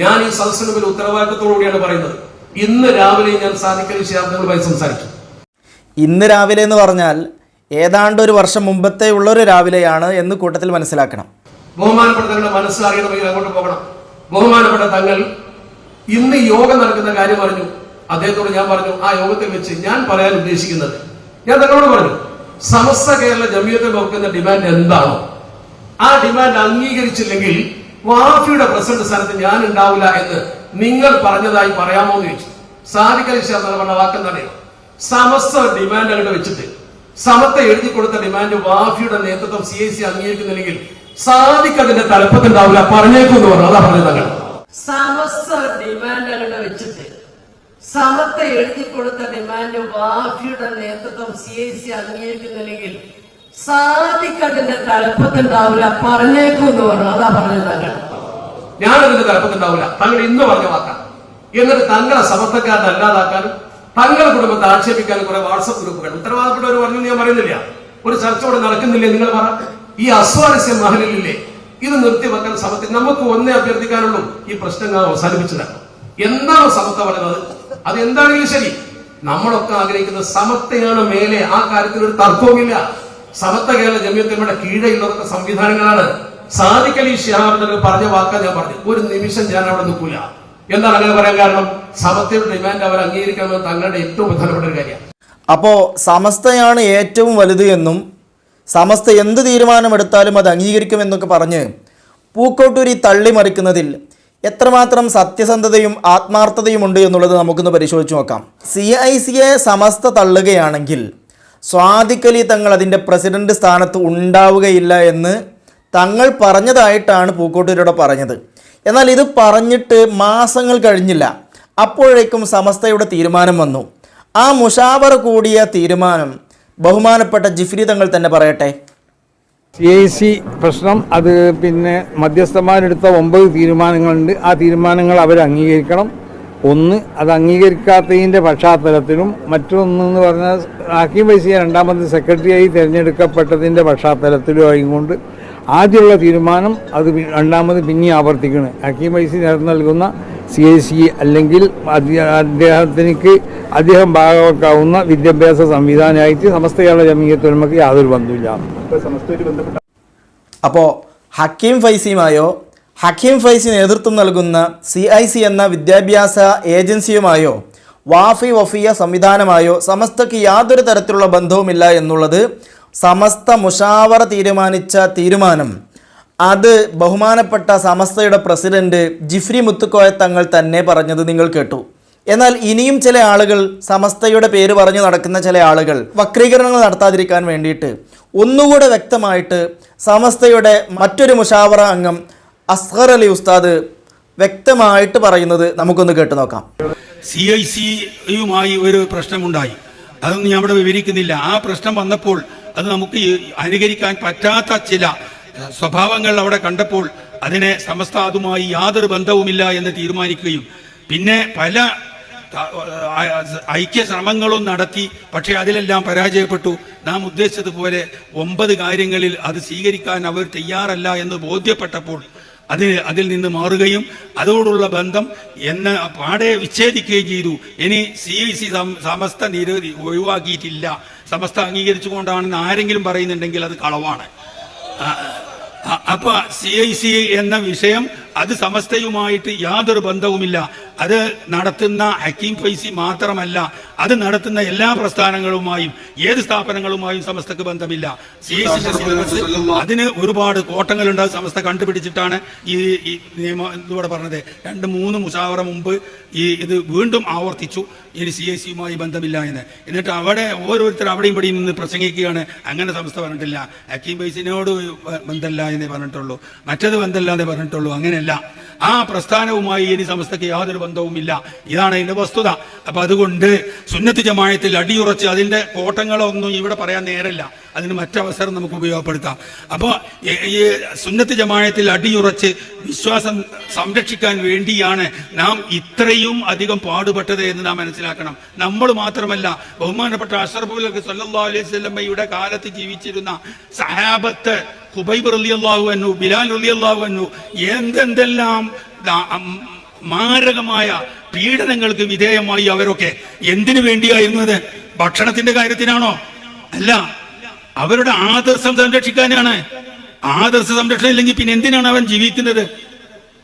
ഞാൻ ഈ സദസ്സിന് മുമ്പിൽ ഉത്തരവാദിത്തത്തോടുകൂടിയാണ് പറയുന്നത്. ഇന്ന് രാവിലെ ഞാൻ സാധിക്കൽ ശാബ്ദങ്ങളുമായി സംസാരിച്ചു. ഇന്ന് രാവിലെ എന്ന് പറഞ്ഞാൽ ഏതാണ്ട് ഒരു വർഷം മുമ്പത്തെ ഉള്ള ഒരു രാവിലെയാണ് എന്ന് കൂട്ടത്തിൽ മനസ്സിലാക്കണം. ബഹുമാനപ്പെട്ട തങ്ങളുടെ മനസ്സിലറിയണമെങ്കിൽ അങ്ങോട്ട് പോകണം. ബഹുമാനപ്പെട്ട തങ്ങൾ ഇന്ന് യോഗം നടക്കുന്ന കാര്യം പറഞ്ഞു അദ്ദേഹത്തോട് ഞാൻ പറഞ്ഞു ആ യോഗത്തിൽ വെച്ച് ഞാൻ പറയാൻ ഉദ്ദേശിക്കുന്നത് ഞാൻ തങ്ങളോട് പറഞ്ഞു സമസ്ത കേരള ജമീയത്തെ നോക്കുന്ന ഡിമാൻഡ് എന്താണോ? ആ ഡിമാൻഡ് അംഗീകരിച്ചില്ലെങ്കിൽ വാഫിയുടെ പ്രസിഡന്റ് സ്ഥാനത്ത് ഞാൻ ഉണ്ടാവില്ല എന്ന് നിങ്ങൾ പറഞ്ഞതായി പറയാമോ എന്ന് ചോദിച്ചു. സാധിക്കൽ ശാസ്ത്രം പറഞ്ഞ വാക്കെന്താണെയോ സമസ്ത ഡിമാൻഡ് അങ്ങോട്ട് വെച്ചിട്ട് സമത്തെ എഴുതി കൊടുത്ത ഡിമാൻഡ് വാഫിയുടെ നേതൃത്വം സി ഐ സി അംഗീകരിക്കുന്നില്ലെങ്കിൽ സാദിഖ് അതിന്റെ തലപ്പത്തുണ്ടാവില്ല പറഞ്ഞേക്കും എന്ന് പറഞ്ഞു. അതാ പറഞ്ഞത് അങ്ങനെ. സമസ്ത ഡിമാൻഡുകൾ വെച്ചിട്ട് സമത്തെ എഴുതി കൊടുത്ത ഡിമാൻഡ് വാഫിയുടെ നേതൃത്വം സി ഐ സി അംഗീകരിക്കുന്നില്ലെങ്കിൽ സാധിക്കതിന്റെ പറഞ്ഞേക്കും എന്ന് പറഞ്ഞു. അതാ പറഞ്ഞത് തങ്ങൾ. ഞാൻ അതിന്റെ തലപ്പത്തുണ്ടാവില്ല തങ്ങൾ ഇന്ന് പറഞ്ഞ വാക്കാണ്. എന്നിട്ട് തങ്ങളെ സമർത്ഥക്കാരുടെ അല്ലാതാക്കാനും തങ്ങളെ കുടുംബത്തെ ആക്ഷേപിക്കാനും കുറെ വാട്സപ്പ് ഗ്രൂപ്പുകൾ. ഉത്തരവാദപ്പെട്ടവർ പറഞ്ഞു ഞാൻ പറയുന്നില്ല. ഒരു ചർച്ച ഇവിടെ നടക്കുന്നില്ലേ നിങ്ങൾ പറ. ഈ അസ്വാരസ്യ മഹലിലില്ലേ? ഇത് നിർത്തിവെക്കാൻ സമത്തിൽ നമുക്ക് ഒന്നേ അഭ്യർത്ഥിക്കാനുള്ളൂ. ഈ പ്രശ്നങ്ങൾ അവസാനിപ്പിച്ചതാണ്. എന്താണ് സമത്ത പറയുന്നത്? അത് എന്താണെങ്കിലും ശരി. നമ്മളൊക്കെ ആഗ്രഹിക്കുന്ന സമത്തെയാണ് മേലെ. ആ കാര്യത്തിൽ ഒരു തർക്കവുമില്ല. സമത്വ കേരള ജമ്യത്തിനുടെ കീഴെയുള്ളവർക്ക് സംവിധാനങ്ങളാണ്. സാധിക്കൽ ഈ ഷിഹാബ് പറഞ്ഞ വാക്കാ ഞാൻ പറഞ്ഞു ഒരു നിമിഷം ഞാൻ അവിടെ നിൽക്കൂല. എന്താണ് അങ്ങനെ പറയാൻ കാരണം? സമത്വയുടെ ഡിമാൻഡ് അവർ അംഗീകരിക്കണമെന്ന് തങ്ങളുടെ ഏറ്റവും പ്രധാനപ്പെട്ട ഒരു കാര്യമാണ്. അപ്പോ സമസ്തയാണ് ഏറ്റവും വലുത് എന്നും സമസ്ത എന്ത് തീരുമാനമെടുത്താലും അത് അംഗീകരിക്കുമെന്നൊക്കെ പറഞ്ഞ് പൂക്കോട്ടൂരി തള്ളിമറിക്കുന്നതിൽ എത്രമാത്രം സത്യസന്ധതയും ആത്മാർത്ഥതയും ഉണ്ട് എന്നുള്ളത് നമുക്കൊന്ന് പരിശോധിച്ച് നോക്കാം. സി ഐ സമസ്ത തള്ളുകയാണെങ്കിൽ സ്വാദിക്കലി തങ്ങൾ അതിന്റെ പ്രസിഡന്റ് സ്ഥാനത്ത് ഉണ്ടാവുകയില്ല എന്ന് തങ്ങൾ പറഞ്ഞതായിട്ടാണ് പൂക്കോട്ടൂരോട് പറഞ്ഞത്. എന്നാൽ ഇത് പറഞ്ഞിട്ട് മാസങ്ങൾ കഴിഞ്ഞില്ല. അപ്പോഴേക്കും സമസ്തയുടെ തീരുമാനം വന്നു. ആ മുഷാവർ കൂടിയ തീരുമാനം ബഹുമാനപ്പെട്ട ജിഫ്രി തങ്ങൾ തന്നെ പറയട്ടെ. സി ഐ സി പ്രശ്നം അത് പിന്നെ മധ്യസ്ഥന്മാരെടുത്ത ഒമ്പത് തീരുമാനങ്ങളുണ്ട്. ആ തീരുമാനങ്ങൾ അവർ അംഗീകരിക്കണം ഒന്ന് അത് അംഗീകരിക്കാത്തതിന്റെ പശ്ചാത്തലത്തിലും മറ്റൊന്നെന്ന് പറഞ്ഞാൽ ഹക്കീം വൈസിയ രണ്ടാമത് സെക്രട്ടറിയായി തിരഞ്ഞെടുക്കപ്പെട്ടതിന്റെ പശ്ചാത്തലത്തിലും ആയിക്കൊണ്ട് ആദ്യമുള്ള തീരുമാനം അത് രണ്ടാമത് പിന്നെ ആവർത്തിക്കണം. ഹക്കീം വൈസി നൽകുന്ന സി ഐ സി അല്ലെങ്കിൽ അദ്ദേഹത്തിന് അദ്ദേഹം ഭാഗമാക്കാവുന്ന വിദ്യാഭ്യാസ സംവിധാനമായിട്ട് സമസ്ത കേരള ജമീയത്തൊരുമക്ക് യാതൊരു ബന്ധമില്ല അപ്പോൾ ഹക്കീം ഫൈസിയുമായോ ഹക്കീം ഫൈസി നേതൃത്വം നൽകുന്ന സി ഐ സി എന്ന വിദ്യാഭ്യാസ ഏജൻസിയുമായോ വാഫി വഫിയ സംവിധാനമായോ സമസ്തക്ക് യാതൊരു തരത്തിലുള്ള ബന്ധവുമില്ല എന്നുള്ളത് സമസ്ത മുഷാവറ തീരുമാനിച്ച തീരുമാനം. അത് ബഹുമാനപ്പെട്ട സമസ്തയുടെ പ്രസിഡന്റ് ജിഫ്രി മുത്തുക്കോയ തങ്ങൾ തന്നെ പറഞ്ഞത് നിങ്ങൾ കേട്ടു. എന്നാൽ ഇനിയും ചില ആളുകൾ സമസ്തയുടെ പേര് പറഞ്ഞു നടക്കുന്ന ചില ആളുകൾ വക്രീകരണങ്ങൾ നടത്താതിരിക്കാൻ വേണ്ടിയിട്ട് ഒന്നുകൂടെ വ്യക്തമായിട്ട് സമസ്തയുടെ മറ്റൊരു മുഷാവറ അംഗം അസ്ഹർ അലി ഉസ്താദ് വ്യക്തമായിട്ട് പറയുന്നത് നമുക്കൊന്ന് കേട്ടു നോക്കാം. സി ഐ സിയുമായി ഒരു പ്രശ്നമുണ്ടായി. അതൊന്നും ഞാൻ ഇവിടെ വിവരിക്കുന്നില്ല. ആ പ്രശ്നം വന്നപ്പോൾ അത് നമുക്ക് അനുകരിക്കാൻ പറ്റാത്ത ചില സ്വഭാവങ്ങൾ അവിടെ കണ്ടപ്പോൾ അതിനെ സമസ്ത അതുമായി യാതൊരു ബന്ധവുമില്ല എന്ന് തീരുമാനിക്കുകയും പിന്നെ പല ഐക്യ ശ്രമങ്ങളും നടത്തി. പക്ഷേ അതിലെല്ലാം പരാജയപ്പെട്ടു. നാം ഉദ്ദേശിച്ചതുപോലെ ഒമ്പത് കാര്യങ്ങളിൽ അത് സ്വീകരിക്കാൻ അവർ തയ്യാറല്ല എന്ന് ബോധ്യപ്പെട്ടപ്പോൾ അതിന് അതിൽ നിന്ന് മാറുകയും അതോടുള്ള ബന്ധം എന്ന പാടെ വിച്ഛേദിക്കുകയും ചെയ്തു. ഇനി സി ഐ സി സമസ്ത നിരവധി ഒഴിവാക്കിയിട്ടില്ല. സമസ്ത അംഗീകരിച്ചുകൊണ്ടാണെന്ന് ആരെങ്കിലും പറയുന്നുണ്ടെങ്കിൽ അത് കളവാണ്. അപ്പൊ സി ഐ സി എന്ന വിഷയം അത് സമസ്തയുമായിട്ട് യാതൊരു ബന്ധവുമില്ല. അത് നടത്തുന്ന ഹക്കീം ഫൈസി മാത്രമല്ല. അത് നടത്തുന്ന എല്ലാ പ്രസ്ഥാനങ്ങളുമായും ഏത് സ്ഥാപനങ്ങളുമായും സമസ്തക്ക് ബന്ധമില്ല. സി സിലബസ് അതിന് ഒരുപാട് കോട്ടങ്ങളുണ്ട്. സമസ്ത കണ്ടുപിടിച്ചിട്ടാണ് ഈ നിയമം ഇതിലൂടെ പറഞ്ഞത്. രണ്ട് മൂന്ന് മുഷാവറ മുമ്പ് ഈ ഇത് വീണ്ടും ആവർത്തിച്ചു. ഇനി സി ഐ സിയുമായി ബന്ധമില്ല എന്ന്. എന്നിട്ട് അവിടെ ഓരോരുത്തർ അവിടെയും ഇവിടെയും നിന്ന് പ്രസംഗിക്കുകയാണ്. അങ്ങനെ സമസ്ത പറഞ്ഞിട്ടില്ല. ഹക്കീം ബൈസിനോട് ബന്ധമില്ല എന്നേ പറഞ്ഞിട്ടുള്ളൂ. മറ്റത് ബന്ധമില്ല എന്നേ പറഞ്ഞിട്ടുള്ളൂ. അങ്ങനെയല്ല. ആ പ്രസ്ഥാനവുമായി ഇനി സമസ്തക്ക് യാതൊരു ബന്ധവുമില്ല. ഇതാണ് അതിന്റെ വസ്തുത. അപ്പൊ അതുകൊണ്ട് സുന്നത്ത് ജമായത്തിൽ അടിയുറച്ച് അതിന്റെ കോട്ടങ്ങളൊന്നും ഇവിടെ പറയാൻ നേരല്ല അതിന് മറ്റവസരം നമുക്ക് ഉപയോഗപ്പെടുത്താം. അപ്പോൾ ഈ സുന്നത്ത് ജമായത്തിൽ അടിയുറച്ച് വിശ്വാസം സംരക്ഷിക്കാൻ വേണ്ടിയാണ് നാം ഇത്രയും അധികം പാടുപെട്ടത് എന്ന് നാം മനസ്സിലാക്കണം. നമ്മൾ മാത്രമല്ല ബഹുമാനപ്പെട്ട അഷറഫുൽ സല്ലാ അലൈഹി സ്വല്ലമ്മയുടെ കാലത്ത് ജീവിച്ചിരുന്ന സഹാബത്ത് ഹുബൈബ് റളിയല്ലാഹു അൻഹു ബിലാൽ റളിയല്ലാഹു അൻഹു എന്തെന്തെല്ലാം മാരകമായ പീഡനങ്ങൾക്ക് വിധേയമായി അവരൊക്കെ എന്തിനു വേണ്ടിയായിരുന്നു അത്? ഭക്ഷണത്തിന്റെ കാര്യത്തിനാണോ? അല്ല അവരുടെ ആദർശം സംരക്ഷിക്കാനാണ്. ആദർശ സംരക്ഷണം ഇല്ലെങ്കിൽ പിന്നെ എന്തിനാണ് അവൻ ജീവിക്കുന്നത്?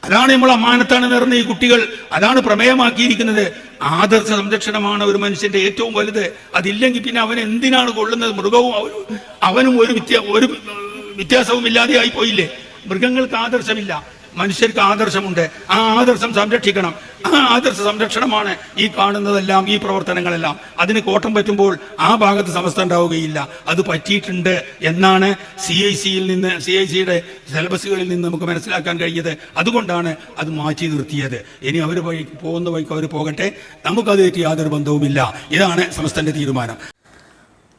അതാണ് നമ്മൾ അമാനത്താണ് നേർന്ന ഈ കുട്ടികൾ. അതാണ് പ്രമേയമാക്കിയിരിക്കുന്നത്. ആദർശ സംരക്ഷണമാണ് ഒരു മനുഷ്യന്റെ ഏറ്റവും വലുത്. അതില്ലെങ്കിൽ പിന്നെ അവൻ എന്തിനാണ് കൊള്ളുന്നത്? മൃഗവും അവനും ഒരു വ്യത്യാ ഒരു വ്യത്യാസവും ഇല്ലാതെ ആയി പോയില്ലേ? മൃഗങ്ങൾക്ക് ആദർശമില്ല. മനുഷ്യർക്ക് ആദർശമുണ്ട്. ആ ആദർശം സംരക്ഷിക്കണം. ആ ആദർശ സംരക്ഷണമാണ് ഈ കാണുന്നതെല്ലാം ഈ പ്രവർത്തനങ്ങളെല്ലാം. അതിന് കോട്ടം പറ്റുമ്പോൾ ആ ഭാഗത്ത് സമസ്ത ഉണ്ടാവുകയില്ല. അത് പറ്റിയിട്ടുണ്ട് എന്നാണ് സി ഐ സിയിൽ നിന്ന് സി ഐ സിയുടെ സിലബസുകളിൽ നിന്ന് നമുക്ക് മനസ്സിലാക്കാൻ കഴിഞ്ഞത്. അതുകൊണ്ടാണ് അത് മാറ്റി നിർത്തിയത്. ഇനി അവർ വഴി പോകുന്ന വഴിക്ക് അവർ പോകട്ടെ. നമുക്കതായിട്ട് യാതൊരു ബന്ധവുമില്ല. ഇതാണ് സമസ്തന്റെ തീരുമാനം.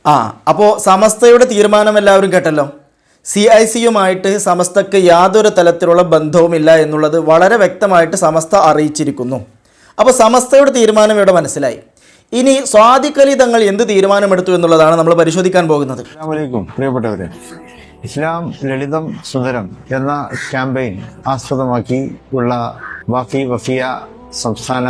ആ അപ്പോൾ സമസ്തയുടെ തീരുമാനം എല്ലാവരും കേട്ടല്ലോ? സി ഐ സിയുമായിട്ട് സമസ്തക്ക് യാതൊരു തലത്തിലുള്ള ബന്ധവുമില്ല എന്നുള്ളത് വളരെ വ്യക്തമായിട്ട് സമസ്ത അറിയിച്ചിരിക്കുന്നു. അപ്പോൾ സമസ്തയുടെ തീരുമാനം ഇവിടെ മനസ്സിലായി. ഇനി സ്വാദിഖലി തങ്ങൾ എന്ത് തീരുമാനമെടുത്തു എന്നുള്ളതാണ് നമ്മൾ പരിശോധിക്കാൻ പോകുന്നത്. പ്രിയപ്പെട്ടവരെ. ഇസ്ലാം ലളിതം സുന്ദരം എന്ന ക്യാമ്പയിൻ ആസ്പദമാക്കി ഉള്ള വാഫി വഫിയ സംസ്ഥാന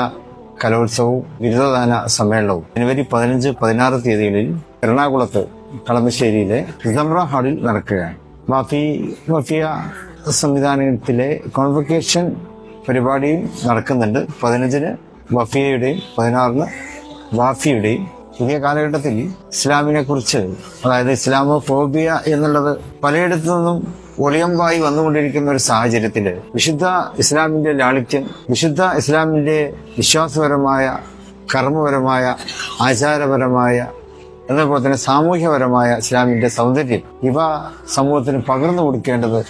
കലോത്സവവും ബിരുദദാന സമ്മേളനവും ജനുവരി പതിനഞ്ച് പതിനാറ് തീയതികളിൽ എറണാകുളത്ത് കളമശ്ശേരിയിലെ സിസംറ ഹാളിൽ നടക്കുകയാണ്. വാഫി വഫിയ സംവിധാനത്തിലെ കോൺവക്കേഷൻ പരിപാടിയും നടക്കുന്നുണ്ട്. പതിനഞ്ചിന് വഫിയയുടെയും പതിനാറിന് വാഫിയുടെയും പുതിയ കാലഘട്ടത്തിൽ ഇസ്ലാമിനെ കുറിച്ച് അതായത് ഇസ്ലാമോ ഫോബിയ എന്നുള്ളത് പലയിടത്തു നിന്നും ഒളിയമ്പായി വന്നുകൊണ്ടിരിക്കുന്ന ഒരു സാഹചര്യത്തിൽ വിശുദ്ധ ഇസ്ലാമിന്റെ ലാളിത്യം വിശുദ്ധ ഇസ്ലാമിന്റെ വിശ്വാസപരമായ കർമ്മപരമായ ആചാരപരമായ എന്നതുപോലെ തന്നെ സാമൂഹ്യപരമായ ഇസ്ലാമിന്റെ സൗന്ദര്യം. ഇവ സമൂഹത്തിന് പകർന്നു കൊടുക്കേണ്ടത്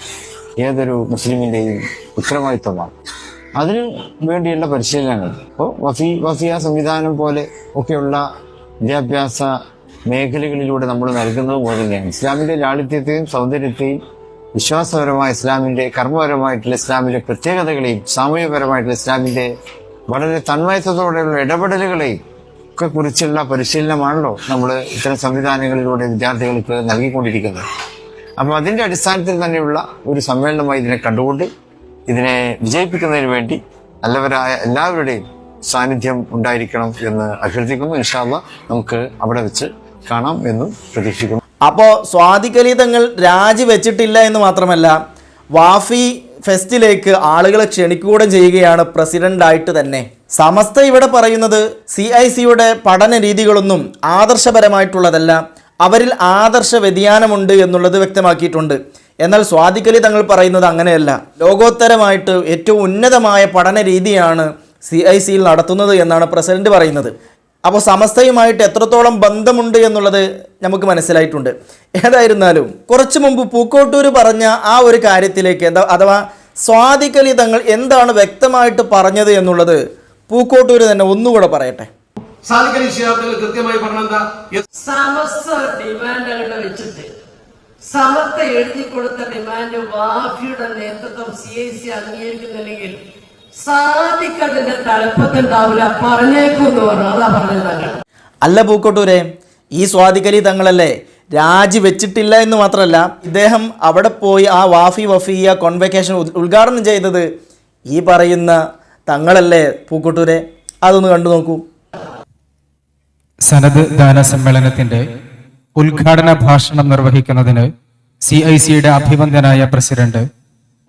ഏതൊരു മുസ്ലിമിന്റെയും ഉത്തരവാദിത്വമാണ്. അതിനു വേണ്ടിയുള്ള പരിശീലനങ്ങൾ. ഇപ്പോൾ വഫി വഫിയ സംവിധാനം പോലെ ഒക്കെയുള്ള വിദ്യാഭ്യാസ മേഖലകളിലൂടെ നമ്മൾ നൽകുന്നത് പോലെ തന്നെയാണ്. ഇസ്ലാമിന്റെ ലാളിത്യത്തെയും സൗന്ദര്യത്തെയും വിശ്വാസപരമായ ഇസ്ലാമിന്റെ കർമ്മപരമായിട്ടുള്ള ഇസ്ലാമിന്റെ പ്രത്യേകതകളെയും സാമൂഹ്യപരമായിട്ടുള്ള ഇസ്ലാമിന്റെ വളരെ തന്മയത്വത്തോടെയുള്ള ഇടപെടലുകളെയും ഒക്കെ കുറിച്ചുള്ള പരിശീലനമാണല്ലോ നമ്മൾ ഇത്തരം സംവിധാനങ്ങളിലൂടെ വിദ്യാർത്ഥികൾക്ക് നൽകിക്കൊണ്ടിരിക്കുന്നത്. അപ്പോൾ അതിന്റെ അടിസ്ഥാനത്തിൽ തന്നെയുള്ള ഒരു സമ്മേളനമായി ഇതിനെ കണ്ടുകൊണ്ട് ഇതിനെ വിജയിപ്പിക്കുന്നതിന് വേണ്ടി നല്ലവരായ എല്ലാവരുടെയും സാന്നിധ്യം ഉണ്ടായിരിക്കണം എന്ന് അഭ്യർത്ഥിക്കുന്നു. ഇൻഷാല്ല നമുക്ക് അവിടെ വെച്ച് കാണാം എന്നും പ്രതീക്ഷിക്കുന്നു. അപ്പോൾ സ്വാതികലി തങ്ങൾ രാജിവെച്ചിട്ടില്ല എന്ന് മാത്രമല്ല വാഫി ഫെസ്റ്റിലേക്ക് ആളുകളെ ക്ഷണിക്കുകയും ചെയ്യുകയാണ് പ്രസിഡന്റായിട്ട് തന്നെ. സമസ്ത ഇവിടെ പറയുന്നത് സി ഐ സിയുടെ പഠന രീതികളൊന്നും ആദർശപരമായിട്ടുള്ളതല്ല. അവരിൽ ആദർശ വ്യതിയാനമുണ്ട് എന്നുള്ളത് വ്യക്തമാക്കിയിട്ടുണ്ട്. എന്നാൽ സ്വാദിഖലി തങ്ങൾ പറയുന്നത് അങ്ങനെയല്ല. ലോകോത്തരമായിട്ട് ഏറ്റവും ഉന്നതമായ പഠന രീതിയാണ് സി ഐ സിയിൽ നടത്തുന്നത് എന്നാണ് പ്രസിഡന്റ് പറയുന്നത്. അപ്പോൾ സമസ്തയുമായിട്ട് എത്രത്തോളം ബന്ധമുണ്ട് എന്നുള്ളത് നമുക്ക് മനസ്സിലായിട്ടുണ്ട്. ഏതായിരുന്നാലും കുറച്ചു മുമ്പ് പൂക്കോട്ടൂർ പറഞ്ഞ ആ ഒരു കാര്യത്തിലേക്ക് എന്താ അഥവാ സ്വാദിഖലി തങ്ങൾ എന്താണ് വ്യക്തമായിട്ട് പറഞ്ഞത് എന്നുള്ളത് പൂക്കോട്ടൂർ തന്നെ ഒന്നുകൂടെ പറയട്ടെ. കൃത്യമായി പറഞ്ഞെന്താ? സമസ്ത വെച്ചിട്ട് സമത്ത എഴുതി കൊടുത്ത ഡിമാൻഡ് വാഫിയുടെ നേതൃത്വം സി ഐ സി അംഗീകരിക്കുന്നില്ലെങ്കിൽ സാധിക്കതിന്റെ തലപ്പത്തുണ്ടാവില്ല പറഞ്ഞേക്കുമെന്ന് പറഞ്ഞു. അതാ പറഞ്ഞത് തങ്ങൾ അല്ല പൂക്കോട്ടൂരെ ഈ സ്വാദിഖലി തങ്ങളല്ലേ? രാജി വെച്ചിട്ടില്ല എന്ന് മാത്രമല്ല ഇദ്ദേഹം അവിടെ പോയി ആ വാഫി വഫിയ കോൺവെക്കേഷൻ ഉദ്ഘാടനം ചെയ്തത് ഈ പറയുന്ന തങ്ങളല്ലേ പൂക്കോട്ടൂരെ? അതൊന്ന് കണ്ടു നോക്കൂ. സനദ് ദാന സമ്മേളനത്തിന്റെ ഉദ്ഘാടന ഭാഷണം നിർവഹിക്കുന്നതിന് സി ഐ സിയുടെ അഭിവന്ദനായ പ്രസിഡന്റ്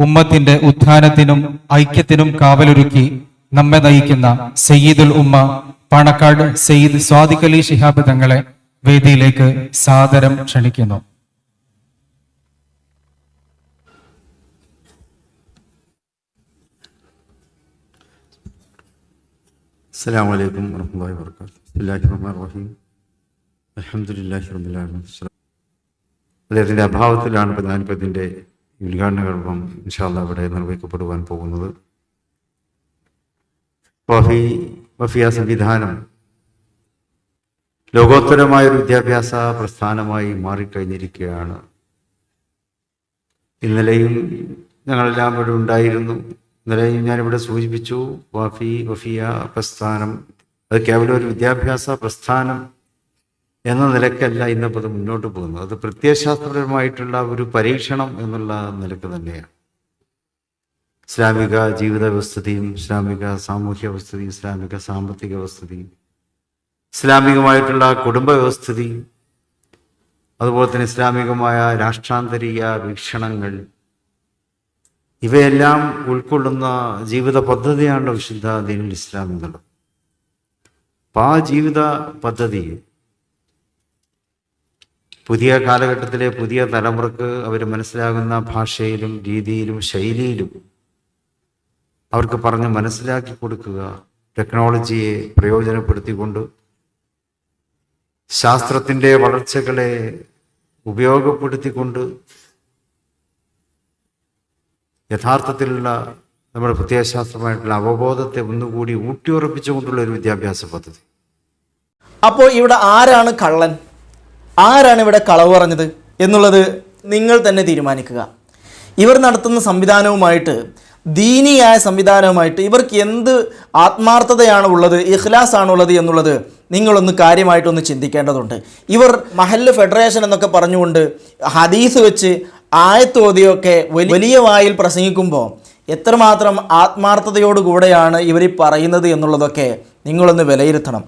ഉമ്മത്തിന്റെ ഉത്ഥാനത്തിനും ഐക്യത്തിനും കാവലൊരുക്കി നമ്മെ നയിക്കുന്ന സയ്യിദുൽ ഉമ്മ പണക്കാട് സയ്യിദ് സ്വാദിഖലി ശിഹാബ് തങ്ങളെ വേദിയിലേക്ക് സാദരം ക്ഷണിക്കുന്നു. السلام عليكم ورحمة الله وبركاته بسم الله الرحمن الرحيم الحمد لله رب العالمين അദ്ദേഹത്തിൻ്റെ അഭാവത്തിലാണ് പ്രധാനപ്പത്തിൻ്റെ ഉദ്ഘാടന കർമ്മം ഇൻഷാല്ല ഇവിടെ നിർവഹിക്കപ്പെടുവാൻ പോകുന്നത് വഫി വഫിയ സംവിധാനം ലോകോത്തരമായ ഒരു വിദ്യാഭ്യാസ പ്രസ്ഥാനമായി മാറിക്കഴിഞ്ഞിരിക്കുകയാണ് ഇന്നലെയും ഞങ്ങളെല്ലാം ഇവിടെ ഉണ്ടായിരുന്നു ഇന്നലെയും ഞാനിവിടെ സൂചിപ്പിച്ചു വഫി വഫിയ പ്രസ്ഥാനം. അത് കേവലം ഒരു വിദ്യാഭ്യാസ പ്രസ്ഥാനം എന്ന നിലക്കല്ല ഇന്നിപ്പോൾ അത് മുന്നോട്ട് പോകുന്നത്. അത് പ്രത്യയശാസ്ത്രപരമായിട്ടുള്ള ഒരു പരീക്ഷണം എന്നുള്ള നിലയ്ക്ക് തന്നെയാണ്. ഇസ്ലാമിക ജീവിത വ്യവസ്ഥിതിയും ഇസ്ലാമിക സാമൂഹ്യ വ്യവസ്ഥിതിയും ഇസ്ലാമിക സാമ്പത്തിക വ്യവസ്ഥിതിയും ഇസ്ലാമികമായിട്ടുള്ള കുടുംബ വ്യവസ്ഥയും അതുപോലെ തന്നെ ഇസ്ലാമികമായ രാഷ്ട്രാന്തരീയ വീക്ഷണങ്ങൾ ഇവയെല്ലാം ഉൾക്കൊള്ളുന്ന ജീവിത പദ്ധതിയാണ് വിശുദ്ധ ദീനുൽ ഇസ്ലാം എന്നുള്ളത്. അപ്പം ആ ജീവിത പദ്ധതി പുതിയ കാലഘട്ടത്തിലെ പുതിയ തലമുറയ്ക്ക് അവർ മനസ്സിലാകുന്ന ഭാഷയിലും രീതിയിലും ശൈലിയിലും അവർക്ക് പറഞ്ഞ് മനസ്സിലാക്കി കൊടുക്കുക ടെക്നോളജിയെ പ്രയോജനപ്പെടുത്തിക്കൊണ്ട് ശാസ്ത്രത്തിന്റെ വളർച്ചകളെ ഉപയോഗപ്പെടുത്തിക്കൊണ്ട് യഥാർത്ഥത്തിലുള്ള നമ്മുടെ പ്രത്യയശാസ്ത്രമായിട്ടുള്ള അവബോധത്തെ ഒന്നുകൂടി ഊട്ടിയുറപ്പിച്ചുകൊണ്ടുള്ള ഒരു വിദ്യാഭ്യാസ പദ്ധതി. അപ്പോൾ ഇവിടെ ആരാണ് കള്ളൻ? ആരാണ് ഇവിടെ കളവ് പറഞ്ഞത് എന്നുള്ളത് നിങ്ങൾ തന്നെ തീരുമാനിക്കുക. ഇവർ നടത്തുന്ന സംവിധാനവുമായിട്ട് ദീനിയായ സംവിധാനവുമായിട്ട് ഇവർക്ക് എന്ത് ആത്മാർത്ഥതയാണ് ഉള്ളത് ഇഖ്ലാസ് ആണുള്ളത് എന്നുള്ളത് നിങ്ങളൊന്ന് കാര്യമായിട്ടൊന്ന് ചിന്തിക്കേണ്ടതുണ്ട്. ഇവർ മഹല്ല് ഫെഡറേഷൻ എന്നൊക്കെ പറഞ്ഞുകൊണ്ട് ഹദീസ് വെച്ച് ആയത്ത് ഓതിയൊക്കെ വലിയ വായിൽ പ്രസംഗിക്കുമ്പോൾ എത്രമാത്രം ആത്മാർത്ഥതയോടുകൂടെയാണ് ഇവർ പറയുന്നത് എന്നുള്ളതൊക്കെ നിങ്ങളൊന്ന് വിലയിരുത്തണം.